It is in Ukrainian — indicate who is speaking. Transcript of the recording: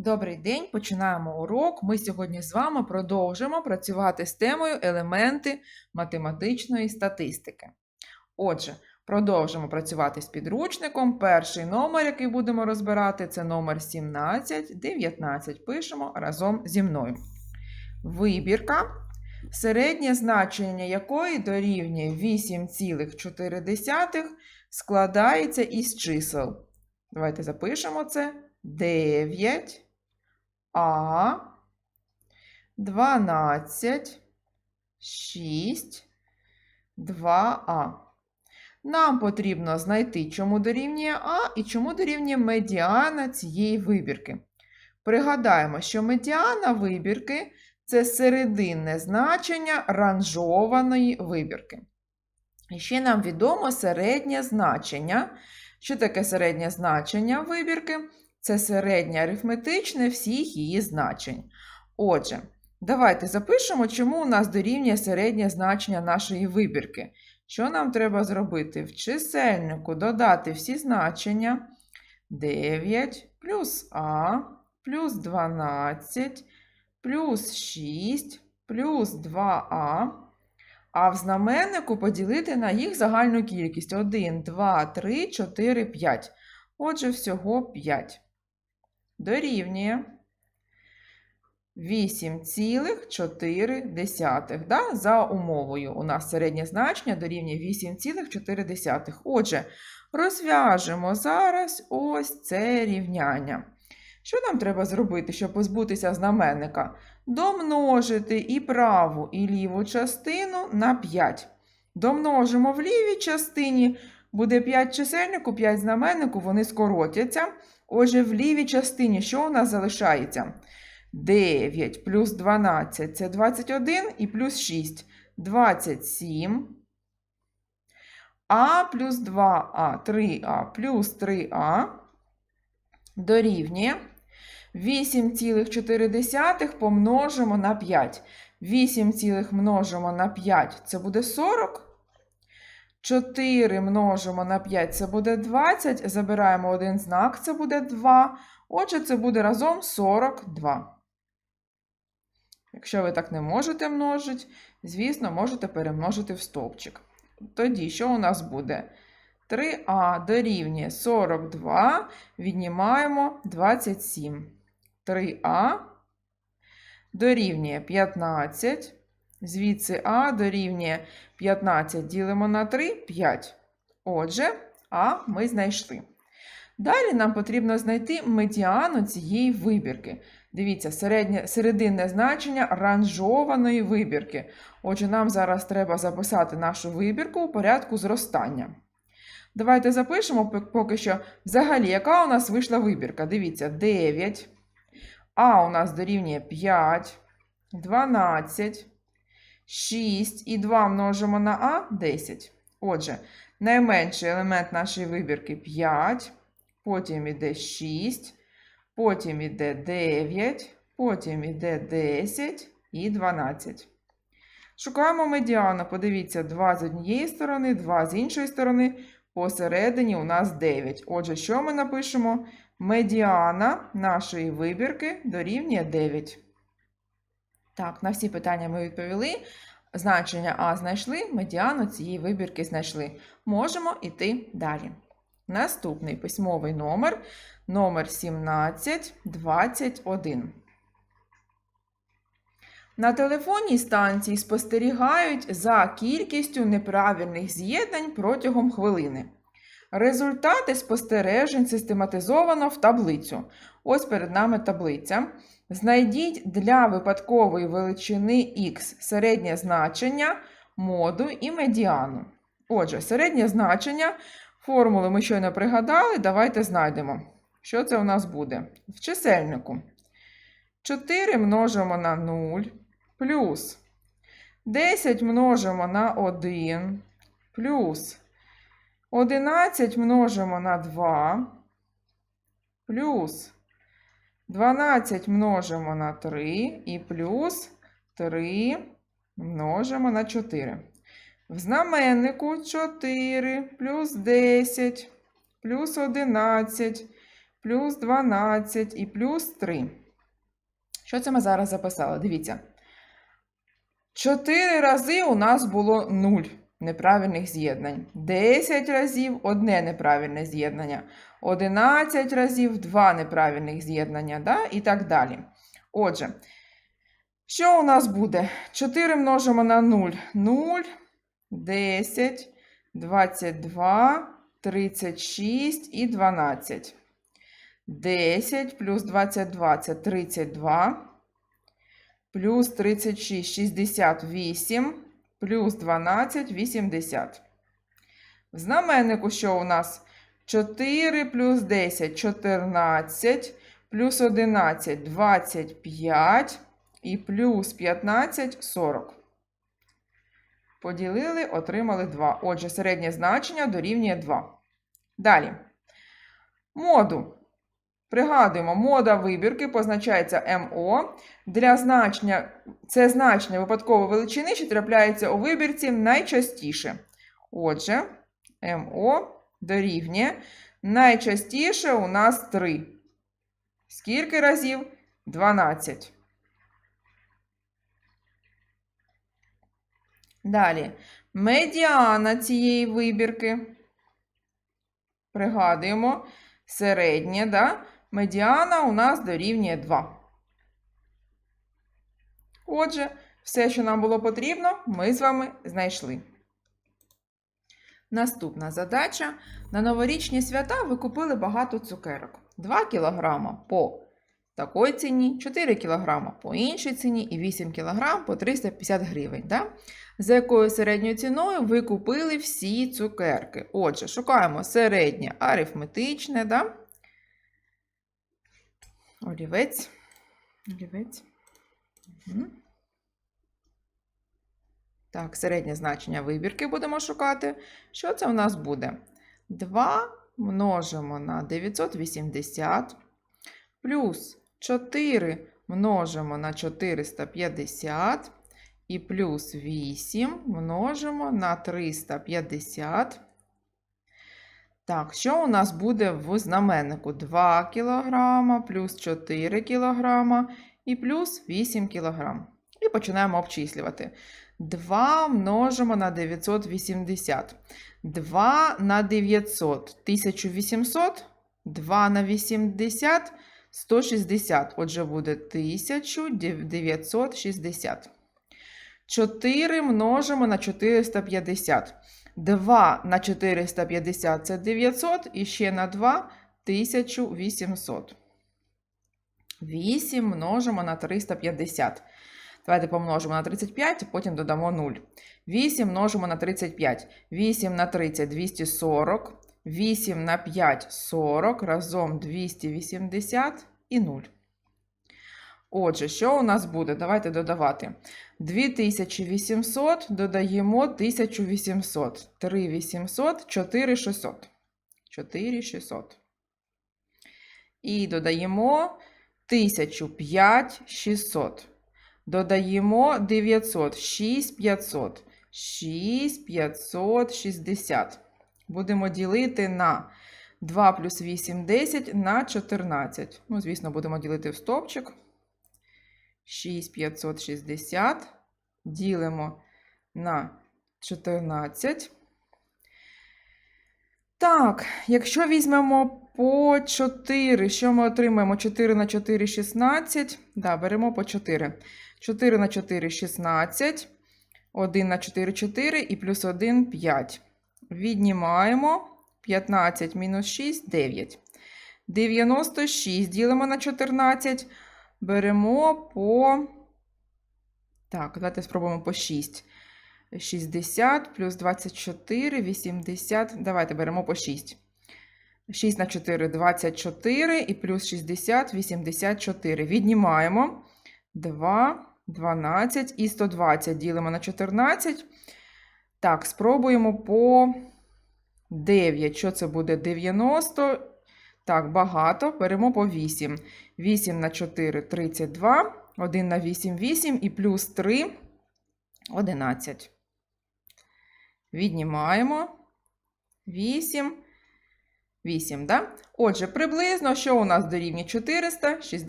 Speaker 1: Добрий день, починаємо урок. Ми сьогодні з вами продовжимо працювати з темою елементи математичної статистики. Отже, продовжимо працювати з підручником. Перший номер, який будемо розбирати, це номер 17, 19. Пишемо разом зі мною. Вибірка, середнє значення якої дорівнює 8,4 складається із чисел. Давайте запишемо це. 9 А 12 6 2А. Нам потрібно знайти, чому дорівнює А і чому дорівнює медіана цієї вибірки. Пригадаємо, що медіана вибірки це серединне значення ранжованої вибірки. І ще нам відомо середнє значення. Що таке середнє значення вибірки? Це середнє арифметичне всіх її значень. Отже, давайте запишемо, чому у нас дорівнює середнє значення нашої вибірки. Що нам треба зробити? В чисельнику додати всі значення 9 плюс А, плюс 12, плюс 6, плюс 2А. А в знаменнику поділити на їх загальну кількість 1, 2, 3, 4, 5. Отже, всього 5 дорівнює 8,4. Да? За умовою у нас середнє значення дорівнює 8,4. Отже, розв'яжемо зараз ось це рівняння. Що нам треба зробити, щоб позбутися знаменника? Домножити і праву, і ліву частину на 5. Домножимо в лівій частині, буде 5 чисельнику, 5 знаменнику, вони скоротяться. Отже, в лівій частині що у нас залишається? 9 плюс 12 це 21 і плюс 6 27. А плюс 2а, 3а плюс 3а дорівнює 8,4 помножимо на 5. 8, цілих множимо на 5 це буде 40. 4 множимо на 5 це буде 20. Забираємо один знак, це буде 2. Отже, це буде разом 42. Якщо ви так не можете множити, звісно, можете перемножити в стовпчик. Тоді, що у нас буде? 3а дорівнює 42, віднімаємо 27. 3а дорівнює 15. Звідси А дорівнює 15 ділимо на 3 5. Отже, А ми знайшли. Далі нам потрібно знайти медіану цієї вибірки. Дивіться, середнє, серединне значення ранжованої вибірки. Отже, нам зараз треба записати нашу вибірку у порядку зростання. Давайте запишемо поки що взагалі, яка у нас вийшла вибірка. Дивіться, 9. А у нас дорівнює 5, 12. 6 і 2 множимо на А 10. Отже, найменший елемент нашої вибірки 5, потім іде 6, потім іде 9, потім іде 10 і 12. Шукаємо медіану. Подивіться, 2 з однієї сторони, 2 з іншої сторони. Посередині у нас 9. Отже, що ми напишемо? Медіана нашої вибірки дорівнює 9. Так, на всі питання ми відповіли. Значення А знайшли, медіану цієї вибірки знайшли. Можемо йти далі. Наступний письмовий номер номер 1721. На телефонній станції спостерігають за кількістю неправильних з'єднань протягом хвилини. Результати спостережень систематизовано в таблицю. Ось перед нами таблиця. Знайдіть для випадкової величини х середнє значення моду і медіану. Отже, середнє значення формули ми щойно пригадали. Давайте знайдемо. Що це у нас буде? В чисельнику. 4 множимо на 0 плюс 10 множимо на 1 плюс 11 множимо на 2 плюс 12 множимо на 3 і плюс 3 множимо на 4. В знаменнику 4 плюс 10 плюс 11 плюс 12 і плюс 3. Що це ми зараз записали? Дивіться. 4 рази у нас було 0 неправильних з'єднань. 10 разів одне неправильне з'єднання. 11 разів 2 неправильних з'єднання. Да? І так далі. Отже, що у нас буде? 4 множимо на 0. 0, 10, 22, 36 і 12. 10 плюс 22 це 32. Плюс 36 68. Плюс 12 80. В знаменнику що у нас? 4 плюс 10 14. Плюс 11 25. І плюс 15 40. Поділили, отримали 2. Отже, середнє значення дорівнює 2. Далі. Моду. Пригадуємо, мода вибірки позначається МО. Для значення, це значення випадкової величини, що трапляється у вибірці найчастіше. Отже, МО дорівнює. Найчастіше у нас 3. Скільки разів? 12. Далі. Медіана цієї вибірки. Пригадуємо, середнє, да? Медіана у нас дорівнює 2. Отже, все, що нам було потрібно, ми з вами знайшли. Наступна задача. На новорічні свята ви купили багато цукерок. 2 кг по такій ціні, 4 кг по іншій ціні і 8 кг по 350 гривень. Да? За якою середньою ціною ви купили всі цукерки. Отже, шукаємо середнє арифметичне, да? Олівець. олівець. Так, середнє значення вибірки будемо шукати. Що це у нас буде? 2 множимо на 980 плюс 4 множимо на 450 і плюс 8 множимо на 350. Так, що у нас буде в знаменнику? 2 кг плюс 4 кг і плюс 8 кг. І починаємо обчислювати. 2 множимо на 980. 2 на 900 1800. 2 на 80 160. Отже, буде 1960. 4 множимо на 450. 2 на 450 це 900 і ще на 2 1800. 8 множимо на 350. Давайте помножимо на 35, потім додамо 0. 8 множимо на 35. 8 на 30 240. 8 на 5 40. Разом 280 і 0. Отже, що у нас буде? Давайте додавати. 2800 додаємо 1800. 3800, 4600. 4600. І додаємо 1005 600. Додаємо 900, 6500. 6560. Будемо ділити на 2 плюс 8 10 на 14. Ну, звісно, будемо ділити в стовпчик. 6560 ділимо на 14. Так, якщо візьмемо по 4, що ми отримаємо? 4 на 4 16. Да, беремо по 4. 4 на 4 16. 1 на 4 4 і плюс 1 5. Віднімаємо 15 мінус 6 9. 96 ділимо на 14. Беремо по. Так, давайте спробуємо по 6. 60 плюс 24, 80. Давайте беремо по 6. 6 на 4 24 і плюс 60 84. Віднімаємо 2, 12 і 120 ділимо на 14. Так, спробуємо по 9. Що це буде? 90. Так, багато. Беремо по 8. 8 на 4 32. 1 на 8 8 і плюс 3 11. Віднімаємо 8. 8, да? Отже, приблизно, що у нас дорівнює 460.